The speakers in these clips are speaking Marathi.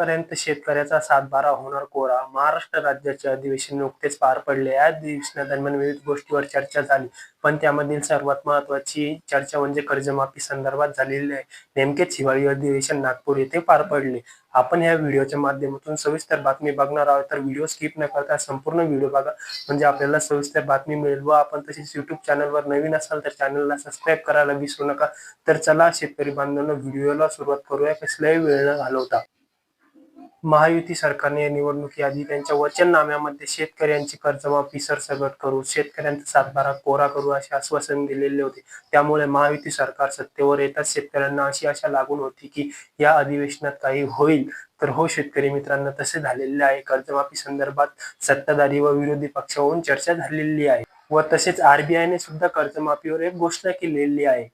आजपर्यंत शेतकऱ्याचा सातबारा होणार कोरा. महाराष्ट्र राज्याचे अधिवेशन नुकतेच पार पडले. या अधिवेशनादरम्यान विविध गोष्टीवर चर्चा झाली. पण त्यामधील सर्वात महत्वाची चर्चा म्हणजे कर्जमाफी संदर्भात झालेली आहे. नेमकेच हिवाळी अधिवेशन नागपूर येथे पार पडले. आपण या व्हिडिओच्या माध्यमातून सविस्तर बातमी बघणार आहोत. तर व्हिडिओ स्किप न करता संपूर्ण व्हिडिओ बघा. म्हणजे आपल्याला सविस्तर बातमी मिळेल व आपण तसेच युट्यूब चॅनलवर नवीन असाल तर चॅनलला सबस्क्राईब करायला विसरू नका. तर चला शेतकरी बांधवांना व्हिडिओला सुरुवात करूया. कसलाही वेळ न घालवता. महायुती सरकारने या निवडणुकीआधी त्यांच्या वचननाम्यामध्ये शेतकऱ्यांची कर्जमाफी सरसगट करू शेतकऱ्यांचा सातबारा कोरा करू असे आश्वासन दिलेले होते. त्यामुळे महायुती सरकार सत्तेवर येताच शेतकऱ्यांना अशी आशा लागून होती की या अधिवेशनात काही होईल. तर हो शेतकरी मित्रांनो तसे झालेले आहे. कर्जमाफी संदर्भात सत्ताधारी व विरोधी पक्षावरून चर्चा झालेली आहे. व तसेच आरबीआयने सुद्धा कर्जमाफीवर एक घोषणा केलेली आहे.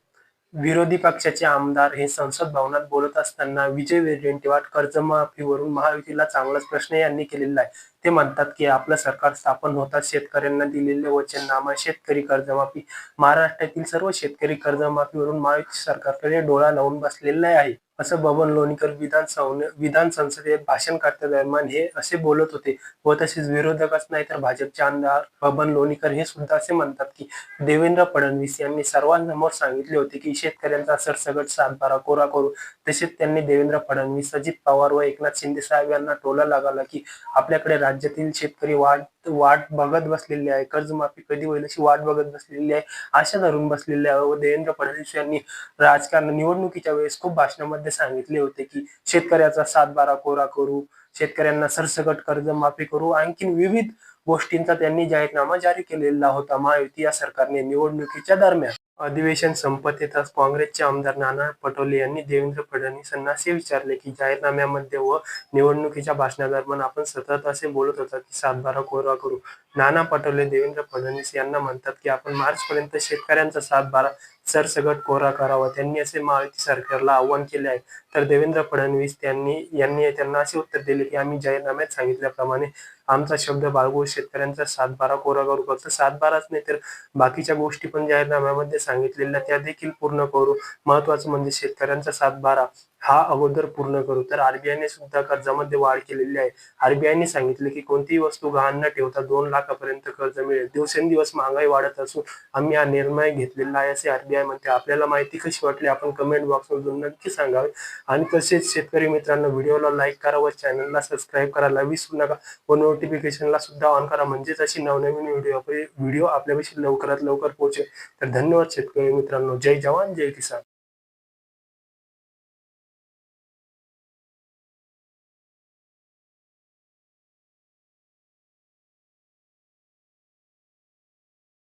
विरोधी पक्षाचे आमदार हे संसद भवनात बोलत असताना विजय वडेट्टीवार कर्जमाफीवरून महायुतीला चांगलाच प्रश्न यांनी केलेला आहे. ते म्हणतात की आपलं सरकार स्थापन होताच शेतकऱ्यांना दिलेले वचननामा शेतकरी कर्जमाफी. महाराष्ट्रातील सर्व शेतकरी कर्जमाफीवरून महायुती सरकारकडे डोळा लावून बसलेला आहे. असं बबन लोणीकर विधान विधान संसदेत भाषण दरम्यान हे असे बोलत होते व तसेच विरोधकच नाही तर भाजपचे आमदार बबन लोणीकर हे सुद्धा असे म्हणतात की देवेंद्र फडणवीस यांनी सर्वांसमोर सांगितले होते की शेतकऱ्यांचा सरसगट सातबारा कोरा करू. तसेच त्यांनी देवेंद्र फडणवीस अजित पवार व एकनाथ शिंदे साहेब यांना टोला लागला की आपल्याकडे राज्यातील शेतकरी वाढ वाट बघत बसलेली आहे. कर्जमाफी कधी होईल अशी वाट बघत बसलेली आहे. आशा धरून बसलेली आहे. व देवेंद्र फडणवीस यांनी राजकारण निवडणुकीच्या वेळेस खूप भाषणामध्ये सांगितले होते की शेतकऱ्याचा सातबारा कोरा करू शेतकऱ्यांना सरसकट कर्जमाफी करू. आणखी विविध गोष्टींचा त्यांनी जाहीरनामा जारी केलेला होता. महायुती या सरकारने निवडणुकीच्या दरम्यान. अधिवेशन संपत येताच काँग्रेसचे आमदार नाना पटोले यांनी देवेंद्र फडणवीसांना असे विचारले की जाहीरनाम्यामध्ये व निवडणुकीच्या भाषणादरम्यान आपण सतत असे बोलत होता की सातबारा कोरवा करू. नाना पटोले देवेंद्र फडणवीस यांना म्हणतात की आपण मार्च पर्यंत शेतकऱ्यांचा सातबारा सरसगट कोरा करावा. त्यांनी असे महायुती सरकारला आव्हान केले आहे. तर देवेंद्र फडणवीस त्यांनी यांनी त्यांना असे उत्तर दिले की आम्ही जाहीरनाम्यात सांगितल्याप्रमाणे आमचा शब्द बाळगू शेतकऱ्यांचा सातबारा कोरा करू. फक्त सातबाराच नाही तर बाकीच्या गोष्टी पण जाहीरनाम्यामध्ये सांगितलेल्या त्या देखील पूर्ण करू. महत्वाचं म्हणजे शेतकऱ्यांचा सातबारा. हा अगोदर पूर्ण करू. तर आरबीआयने सुद्धा कर्जामध्ये वाढ केलेली आहे. आरबीआयने सांगितले की कोणतीही वस्तू गहाण न ठेवता दोन लाखापर्यंत कर्ज मिळेल. दिवसेंदिवस महागाई वाढत असून आम्ही हा निर्णय घेतलेला आहे असे आरबीआय म्हणते. आपल्याला माहिती कशी वाटली आपण कमेंट बॉक्समधून नक्की सांगावे. आणि तसेच शेतकरी मित्रांनो व्हिडिओला लाईक करा व चॅनलला सबस्क्राईब करायला विसरू नका. व नोटिफिकेशनला सुद्धा ऑन करा. म्हणजेच अशी नवनवीन व्हिडिओ व्हिडिओ आपल्यापाशी लवकरात लवकर पोहोचेल. तर धन्यवाद शेतकरी मित्रांनो. जय जवान जय किसान.